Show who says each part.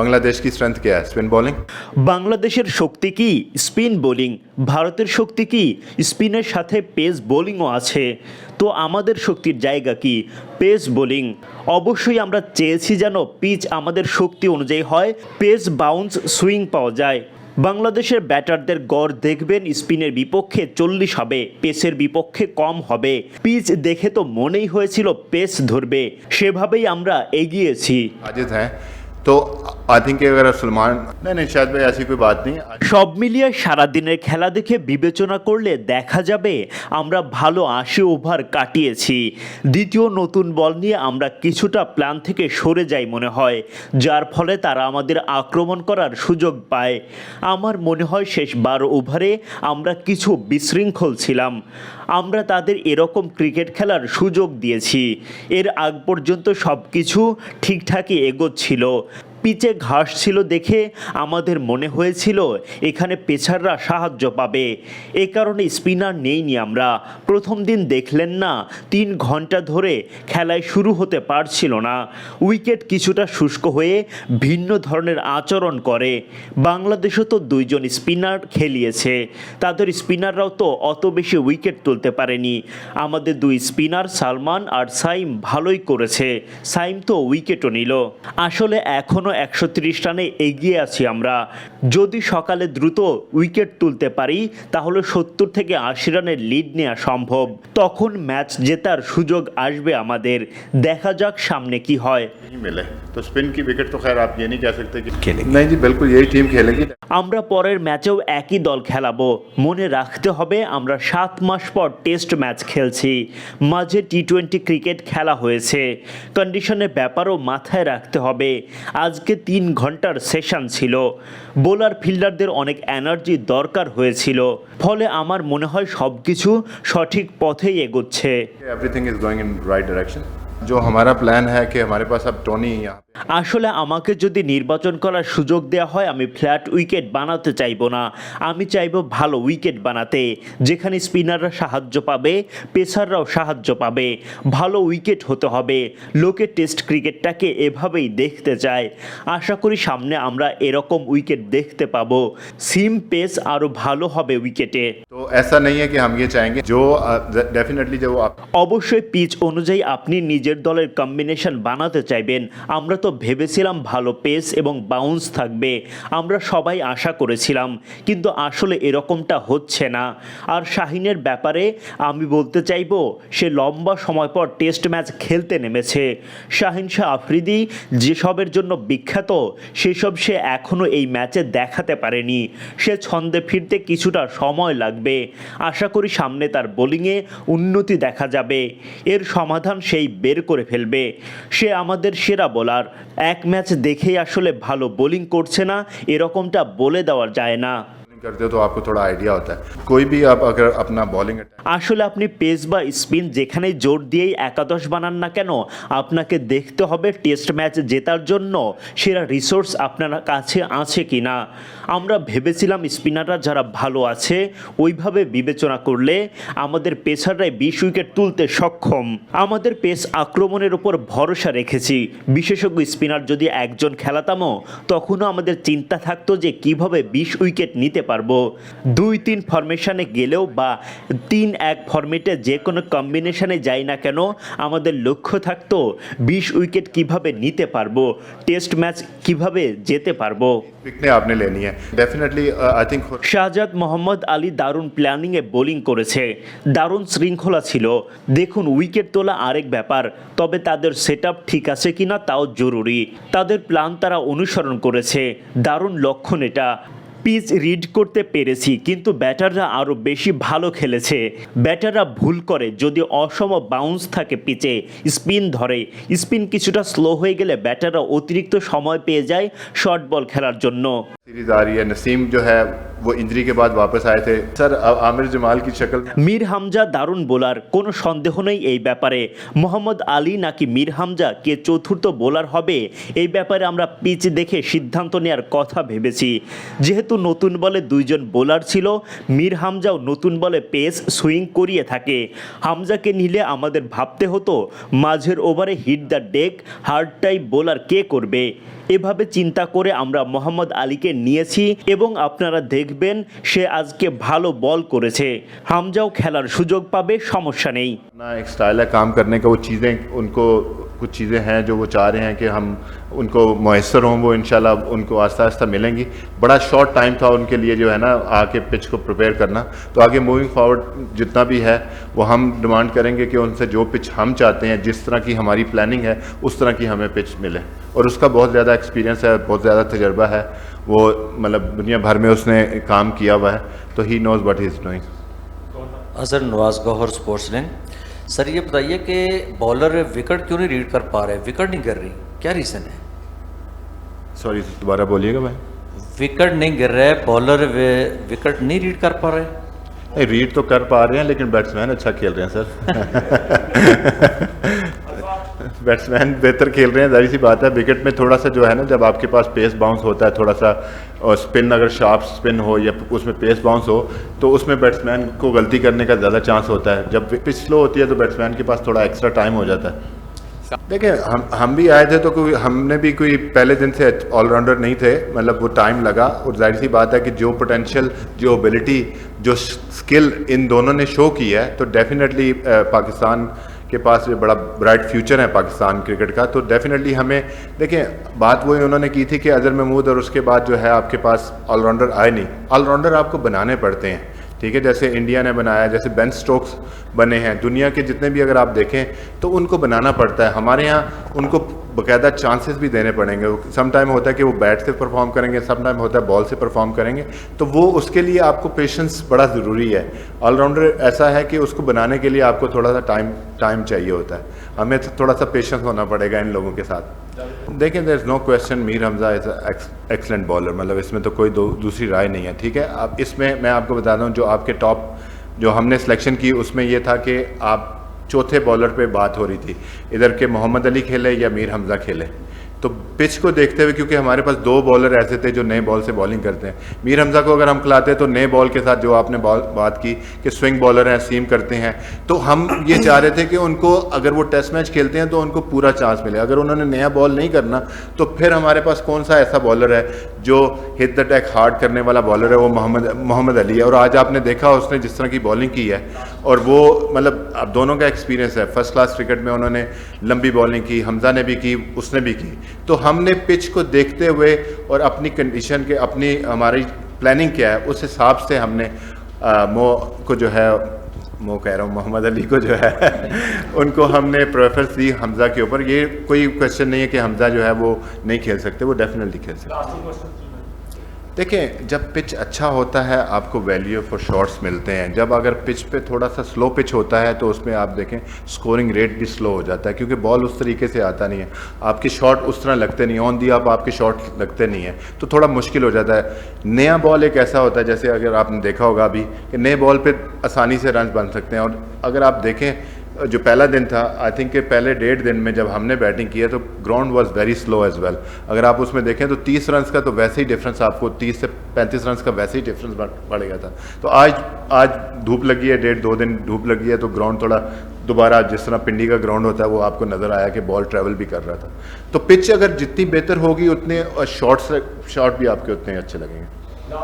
Speaker 1: বাংলাদেশ কি স্ট্রেংথ কে? Spin bowling
Speaker 2: বাংলাদেশের শক্তি কি? স্পিন বোলিং ভারতের শক্তি কি? স্পিনের সাথে পেস বোলিংও আছে। তো আমাদের শক্তির জায়গা কি? পেস বোলিং অবশ্যই আমরা চেয়েছি যেন পিচ আমাদের শক্তি অনুযায়ী হয় পেস বাউন্স সুইং পাওয়া যায়। বাংলাদেশের ব্যাটারদের গড় দেখবেন স্পিনের বিপক্ষে চল্লিশ হবে পেসের বিপক্ষে কম হবে। পিচ দেখে তো মনেই হয়েছিল পেস ধরবে। সেভাবেই আমরা এগিয়েছি।
Speaker 1: তো
Speaker 2: সব মিলিয়ে সারাদিনের খেলা দেখে বিবেচনা করলে দেখা যাবে আমরা ভালো আশি ওভার কাটিয়েছি। দ্বিতীয় নতুন বল নিয়ে আমরা কিছুটা প্ল্যান থেকে সরে যাই মনে হয়, যার ফলে তারা আমাদের আক্রমণ করার সুযোগ পায়। আমার মনে হয় শেষ বারো ওভারে আমরা কিছু বিশৃঙ্খল ছিলাম। আমরা তাদের এরকম ক্রিকেট খেলার সুযোগ দিয়েছি। এর আগ পর্যন্ত সব কিছু ঠিকঠাকই এগোচ্ছিল। পিচে ঘাস ছিল দেখে আমাদের মনে হয়েছিল, এখানে পেছাররা সাহায্য পাবে। এ কারণে স্পিনার নেইনি আমরা। প্রথম দিন দেখলেন না, তিন ঘণ্টা ধরে খেলায় শুরু হতে পারছিল না। উইকেট কিছুটা শুষ্ক হয়ে ভিন্ন ধরনের আচরণ করে। বাংলাদেশও তো দুইজন স্পিনার খেলিয়েছে। তাদের স্পিনাররাও তো অত বেশি উইকেট তুলতে পারেনি। আমাদের দুই স্পিনার সালমান আর সাইম ভালোই করেছে। সাইম তো উইকেটও নিল। আসলে এখনও একশো তিরিশ রানে এগিয়ে আছি আমরা যদি সকালে দ্রুত উইকেট তুলতে পারি তাহলে সত্তর থেকে আশি রানের লিড নেওয়া সম্ভব তখন ম্যাচ জেতার সুযোগ আসবে আমাদের দেখা যাক সামনে কি হয়
Speaker 1: नहीं मिले तो स्पिन की विकेट तो खैर आप ये नहीं कह सकते कि खेलेंगे नहीं जी बिल्कुल यही टीम खेलेगी
Speaker 2: আমরা পরের ম্যাচেও একই দল খেলাবো মনে রাখতে হবে আমরা সাত মাস পর টেস্ট ম্যাচ খেলছি মাঝে টি টোয়েন্টি ক্রিকেট খেলা হয়েছে কন্ডিশনের ব্যাপারও মাথায় রাখতে হবে আজকে তিন ঘন্টার সেশন ছিল বোলার ফিল্ডারদের অনেক এনার্জি দরকার হয়েছিল ফলে আমার মনে হয় সব কিছু সঠিক পথেই এগোচ্ছে
Speaker 1: everything is going in right direction जो हमारा प्लान है कि हमारे पास अब टोनी यहाँ पे
Speaker 2: আসলে আমাকে যদি নির্বাচন করার সুযোগ দেওয়া হয় আমি ফ্ল্যাট উইকেট বানাতে চাইবো না আমি চাইবো ভালো উইকেট বানাতে যেখানে স্পিনাররা সাহায্য পাবে পেসাররাও সাহায্য পাবে ভালো উইকেট হতে হবে লোকে টেস্ট ক্রিকেটটাকে এভাবেই দেখতে চায় আশা করি সামনে আমরা এরকম উইকেট দেখতে পাবো সিম পেস আরও ভালো হবে উইকেটে
Speaker 1: तो ऐसा नहीं है कि हम ये चाहेंगे जो डेफिनेटली जो आप
Speaker 2: অবশ্যই পিচ অনুযায়ী আপনি নিজের দলের কম্বিনেশন বানাতে চাইবেন আমরা তো ভেবেছিলাম ভালো পেস এবং বাউন্স থাকবে। আমরা সবাই আশা করেছিলাম, কিন্তু আসলে এরকমটা হচ্ছে না। আর শাহিনের ব্যাপারে আমি বলতে চাইব, সে লম্বা সময় পর টেস্ট ম্যাচ খেলতে নেমেছে। শাহিন শাহ আফ্রিদি যেসবের জন্য বিখ্যাত, সেসব সে এখনও এই ম্যাচে দেখাতে পারেনি। সে ছন্দে ফিরতে কিছুটা সময় লাগবে। আশা করি সামনে তার বোলিংয়ে উন্নতি দেখা যাবে। এর সমাধান সেই বের করে ফেলবে। সে আমাদের সেরা বোলার এক ম্যাচ দেখেই আসলে ভালো বোলিং করছে না এরকমটা বলে দেওয়া যায় না।
Speaker 1: करते हो तो आपको थोड़ा आइडिया होता है कोई भी आप अगर अपना बॉलिंग
Speaker 2: আসলে আপনি পেস বা স্পিন যেখানেই জোর দিয়েই একাদশ বানান না কেন আপনাকে দেখতে হবে টেস্ট ম্যাচ জেতার জন্য সেরা রিসোর্স আপনার কাছে আছে কি না আমরা ভেবেছিলাম স্পিনাররা যারা ভালো আছে ওইভাবে বিবেচনা করলে আমাদের পেসাররাই বিশ উইকেট তুলতে সক্ষম আমাদের পেস আক্রমণের উপর ভরসা রেখেছি বিশেষজ্ঞ স্পিনার যদি একজন খেলাতামও তখনও আমাদের চিন্তা থাকতো যে কিভাবে বিশ উইকেট নিতে পারব। দুই তিন ফরমেশনে গেলেও বা তিন এক ফরমেটে যে কোনো কম্বিনেশানে যাই না কেন আমাদের লক্ষ্য থাকতো বিশ উইকেট কীভাবে নিতে পারব টেস্ট ম্যাচ কীভাবে যেতে পারব। শাহজাদ মোহাম্মদ আলী দারুণ প্ল্যানিংয়ে বোলিং করেছে। দারুণ শৃঙ্খলা ছিল। দেখুন উইকেট তোলা আরেক ব্যাপার তবে তাদের সেট ঠিক আছে কিনা তাও জরুরি। তাদের প্ল্যান তারা অনুসরণ করেছে। দারুণ লক্ষণ এটা। পিচ রিড করতে পেরেছি, কিন্তু ব্যাটাররা আরও বেশি ভালো খেলেছে। ব্যাটাররা ভুল করে, যদি অসম বাউন্স থাকে পিচে স্পিন ধরে। স্পিন কিছুটা স্লো হয়ে গেলে ব্যাটাররা অতিরিক্ত সময় পেয়ে যায় শর্ট বল খেলার জন্য।
Speaker 1: सीरीज आ रही है नसीम जो है वो इंजरी के बाद वापस आए थे सर आ- आमिर जमाल की शक्ल में
Speaker 2: মীর হামজা দারুণ বোলার কোনো সন্দেহ নেই এই ব্যাপারে মোহাম্মদ আলী নাকি মীর হামজা কে চতুর্থ বোলার হবে এই ব্যাপারে আমরা পিচ দেখে সিদ্ধান্ত নেওয়ার কথা ভেবেছি যেহেতু নতুন বলে দুইজন বোলার ছিল মীর হামজাও নতুন বলে পেস সুইং করিয়ে থাকে হামজাকে নিলে আমাদের ভাবতে হতো মাঝের ওভারে hit the deck hard type bowler কে করবে এভাবে চিন্তা করে আমরা মোহাম্মদ আলীকে নিয়েছি এবং আপনারা দেখবেন সে আজকে ভালো বল করেছে। হামজাও খেলার সুযোগ পাবে، সমস্যা নেই।
Speaker 1: না ایک سٹائل ہے کام کرنے کا وہ چیزیں، ان کو کچھ چیزیں ہیں جو وہ چاہ رہے ہیں کہ ہم ان کو میسر ہوں، وہ انشاءاللہ ان کو آہستہ آہستہ ملیں گی۔ بڑا شارٹ ٹائم تھا ان کے لیے جو ہے نا، آ کے پچ کو پریپیئر کرنا۔ تو آگے موونگ فارورڈ جتنا بھی ہے، وہ ہم ڈیمانڈ کریں گے کہ ان سے جو پچ ہم چاہتے ہیں، جس طرح کی ہماری پلاننگ ہے، اس طرح کی ہمیں پچ ملے۔ اور اس کا بہت زیادہ ایکسپیرینس ہے بہت زیادہ تجربہ ہے۔ وہ مطلب دنیا بھر میں اس نے کام کیا ہوا ہے تو ہی نوز بٹ ہی از ڈوئنگ
Speaker 3: اظہر نواز گوہر اسپورٹس لین سر یہ بتائیے کہ بالر وکٹ کیوں نہیں ریڈ کر پا رہے؟ وکٹ نہیں کر رہی۔ کیا ریزن ہے؟
Speaker 1: سوری دوبارہ بولیے گا بھائی۔
Speaker 3: وکٹ نہیں گر رہے بالر وکٹ نہیں ریڈ کر پا رہے۔
Speaker 1: ریڈ تو کر پا رہے ہیں لیکن بیٹس مین اچھا کھیل رہے ہیں سر۔ بیٹس مین بہتر کھیل رہے ہیں ظاہر سی بات ہے وکٹ میں تھوڑا سا جو ہے نا جب آپ کے پاس پیس باؤنس ہوتا ہے تھوڑا سا اور اسپن اگر شارپ اسپن ہو یا اس میں پیس باؤنس ہو تو اس میں بیٹس مین کو غلطی کرنے کا زیادہ چانس ہوتا ہے۔ جب پچ سلو ہوتی ہے تو بیٹس مین کے پاس تھوڑا ایکسٹرا ٹائم ہو جاتا ہے۔ دیکھیں ہم ہم بھی آئے تھے تو کوئی ہم نے بھی کوئی پہلے دن سے آل راؤنڈر نہیں تھے مطلب وہ ٹائم لگا۔ اور ظاہر سی بات ہے کہ جو پوٹینشیل جو ابیلٹی جو اسکل ان دونوں نے شو کی ہے تو ڈیفینیٹلی پاکستان uh, کے پاس بڑا برائٹ فیوچر ہے پاکستان کرکٹ کا، تو ڈیفینیٹلی ہمیں، دیکھیں، بات وہی انہوں نے کی تھی کہ اظہر محمود اور اس کے بعد جو ہے آپ کے پاس آل راؤنڈر آئے نہیں۔ آل راؤنڈر آپ کو بنانے پڑتے ہیں، ٹھیک ہے، جیسے انڈیا نے بنایا، جیسے بین سٹوکس بنے ہیں، دنیا کے جتنے بھی اگر آپ دیکھیں تو ان کو بنانا پڑتا ہے۔ ہمارے ہاں ان کو باقاعدہ چانسز بھی دینے پڑیں گے۔ سم ٹائم ہوتا ہے کہ وہ بیٹ سے پرفارم کریں گے سم ٹائم ہوتا ہے بال سے پرفارم کریں گے۔ تو وہ اس کے لیے آپ کو پیشنس بڑا ضروری ہے۔ آل راؤنڈر ایسا ہے کہ اس کو بنانے کے لیے آپ کو تھوڑا سا ٹائم ٹائم چاہیے ہوتا ہے۔ ہمیں تھوڑا سا پیشنس ہونا پڑے گا ان لوگوں کے ساتھ۔ دیکھیں دیر از نو کوشچن میر حمزہ از ایکسلنٹ بالر مطلب اس میں تو کوئی دوسری رائے نہیں ہے، ٹھیک ہے؟ اب اس میں میں آپ کو بتا دوں ہوں جو آپ کے ٹاپ جو ہم نے سلیکشن کی، اس میں یہ تھا کہ آپ چوتھے بالر پہ بات ہو رہی تھی۔ ادھر کہ محمد علی کھیلے یا میر حمزہ کھیلے۔ تو پچ کو دیکھتے ہوئے کیونکہ ہمارے پاس دو بالر ایسے تھے جو نئے بال سے بالنگ کرتے ہیں۔ میر حمزہ کو اگر ہم کھلاتے تو نئے بال کے ساتھ جو آپ نے بات کی کہ سوئنگ بالر ہیں سیم کرتے ہیں۔ تو ہم یہ چاہ رہے تھے کہ ان کو اگر وہ ٹیسٹ میچ کھیلتے ہیں تو ان کو پورا چانس ملے۔ اگر انہوں نے نیا بال نہیں کرنا تو پھر ہمارے پاس کون سا ایسا بالر ہے جو ہٹ اٹیک ہارڈ کرنے والا بالر ہے؟ وہ محمد محمد علی ہے۔ اور آج آپ نے دیکھا اس نے جس طرح کی بالنگ کی ہے۔ اور وہ مطلب اب دونوں کا ایکسپیرینس ہے۔ فرسٹ کلاس کرکٹ میں انہوں نے لمبی بالنگ کی، حمزہ نے بھی کی، اس نے بھی کی۔ تو ہم نے پچ کو دیکھتے ہوئے اور اپنی کنڈیشن کے، اپنی ہماری پلاننگ کیا ہے، اس حساب سے ہم نے مو کو جو ہے، مو کہہ رہا ہوں، محمد علی کو جو ہے، ان کو ہم نے پریفرنس دی حمزہ کے اوپر۔ یہ کوئی کوشچن نہیں ہے کہ حمزہ جو ہے وہ نہیں کھیل سکتے، وہ ڈیفینیٹلی کھیل سکتے۔ دیکھیں، جب پچ اچھا ہوتا ہے، آپ کو ویلیو فار شارٹس ملتے ہیں۔ جب اگر پچ پہ تھوڑا سا سلو پچ ہوتا ہے، تو اس میں آپ دیکھیں سکورنگ ریٹ بھی سلو ہو جاتا ہے، کیونکہ بال اس طریقے سے آتا نہیں ہے۔ آپ کے شارٹ اس طرح لگتے نہیں آن دی آپ آپ کے شارٹ لگتے نہیں ہیں۔ تو تھوڑا مشکل ہو جاتا ہے۔ نیا بال ایک ایسا ہوتا ہے، جیسے اگر آپ نے دیکھا ہوگا ابھی، کہ نئے بال پہ آسانی سے رنز بن سکتے ہیں۔ اور اگر آپ دیکھیں جو پہلا دن تھا آئی تھنک کہ پہلے ڈیڑھ دن میں جب ہم نے بیٹنگ کی ہے تو گراؤنڈ واز ویری سلو ایز ویل اگر آپ اس میں دیکھیں تو تیس رنس کا تو ویسے ہی ڈفرینس آپ کو تیس سے پینتیس رنس کا ویسے ہی ڈفرینس پڑے گا تھا۔ تو آج آج دھوپ لگی ہے، ڈیڑھ دو دن دھوپ لگی ہے تو گراؤنڈ تھوڑا دوبارہ جس طرح پنڈی کا گراؤنڈ ہوتا ہے وہ آپ کو نظر آیا کہ بال ٹریول بھی کر رہا تھا۔ تو پچ اگر جتنی بہتر ہوگی، اتنے شارٹس شارٹ بھی آپ کے اتنے اچھے لگیں گے۔